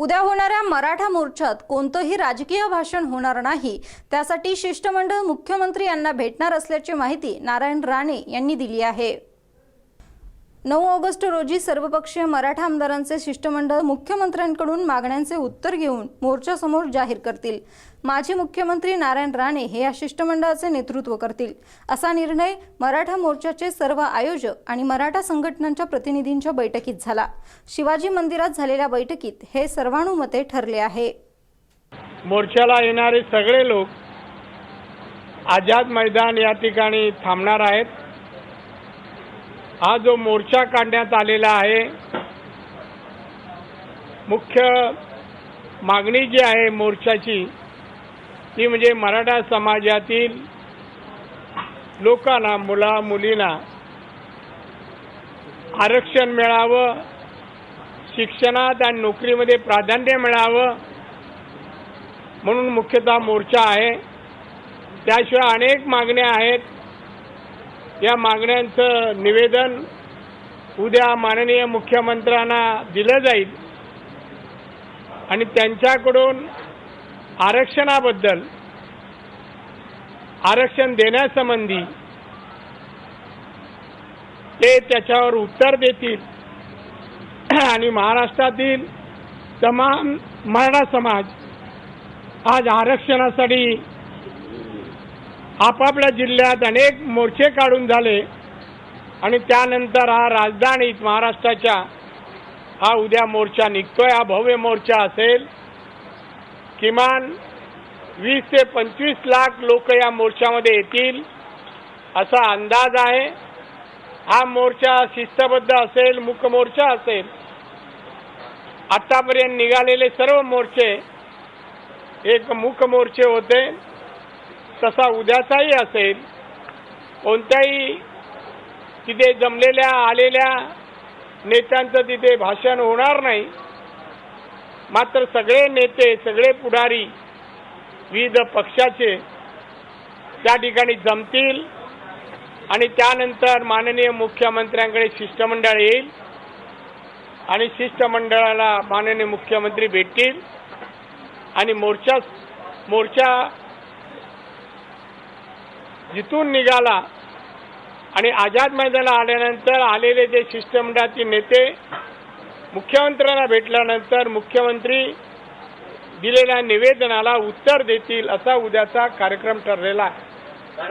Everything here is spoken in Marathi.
उद्या होणाऱ्या मराठा मोर्चात कोणतंही राजकीय भाषण होणार नाही. त्यासाठी शिष्टमंडळ मुख्यमंत्री यांना भेटणार असल्याची माहिती नारायण राणे यांनी दिली आहे. नऊ ऑगस्ट रोजी सर्वपक्षीय मराठा आमदारांचे शिष्टमंडळ मुख्यमंत्र्यांकडून मागण्यांचे उत्तर घेऊन मोर्चासमोर जाहीर करतील. माजी मुख्यमंत्री नारायण राणे हे या शिष्टमंडळाचे नेतृत्व करतील. असा निर्णय मराठा मोर्चाचे सर्व आयोजक आणि मराठा संघटनांच्या प्रतिनिधींच्या बैठकीत झाला. शिवाजी मंदिरात झालेल्या बैठकीत हे सर्वानुमते ठरले आहे. मोर्चाला येणारे सगळे लोक आझाद मैदान या ठिकाणी थांबणार आहेत. हा जो मोर्चा काढण्यात आलेला आहे मुख्य मागणी जी आहे मोर्चाची ती म्हणजे मराठा समाजातील लोकांना मुला मुलींना आरक्षण मिळावं शिक्षणात आणि नोकरीमध्ये प्राधान्य मिळावं म्हणून मुख्यतः मोर्चा आहे. त्याशिवाय अनेक मागण्या आहेत. या मागण्यांचं निवेदन उद्या माननीय मुख्यमंत्र्यांना दिलं जाईल. आणि त्यांच्याकडून आरक्षणाबद्दल आरक्षण देण्यासंबंधी ते त्याच्यावर उत्तर देतील. आणि महाराष्ट्रातील तमाम मराठा समाज आज आरक्षणासाठी आपापल्या जिल्ह्यात अनेक मोर्चे काढून झाले आणि त्यानंतर हा राजधानीत महाराष्ट्राच्या हा उद्या मोर्चा निघतोय. हा भव्य मोर्चा असेल. किमान वीस ते पंचवीस लाख लोक या मोर्चामध्ये येतील असा अंदाज आहे. हा मोर्चा शिस्तबद्ध असेल मुख मोर्चा असेल. आतापर्यंत निघालेले सर्व मोर्चे एक मुख मोर्चे होते. तसा उद्याचाही असेल कोणत्याही तिथे जमलेल्या आलेल्या नेत्यांचं तिथे भाषण होणार नाही. मात्र सगळे नेते सगळे पुढारी विविध पक्षाचे त्या ठिकाणी जमतील आणि त्यानंतर माननीय मुख्यमंत्र्यांकडे शिष्टमंडळ येईल आणि शिष्टमंडळाला माननीय मुख्यमंत्री भेटतील आणि मोर्चा मोर्चा जिथून निघाला आणि आझाद मैदानाला आल्यानंतर आलेले जे शिष्टमंडळाचे नेते मुख्यमंत्र्यांना भेटल्यानंतर मुख्यमंत्री दिलेल्या निवेदनाला उत्तर देतील असा उद्याचा कार्यक्रम ठरलेला आहे.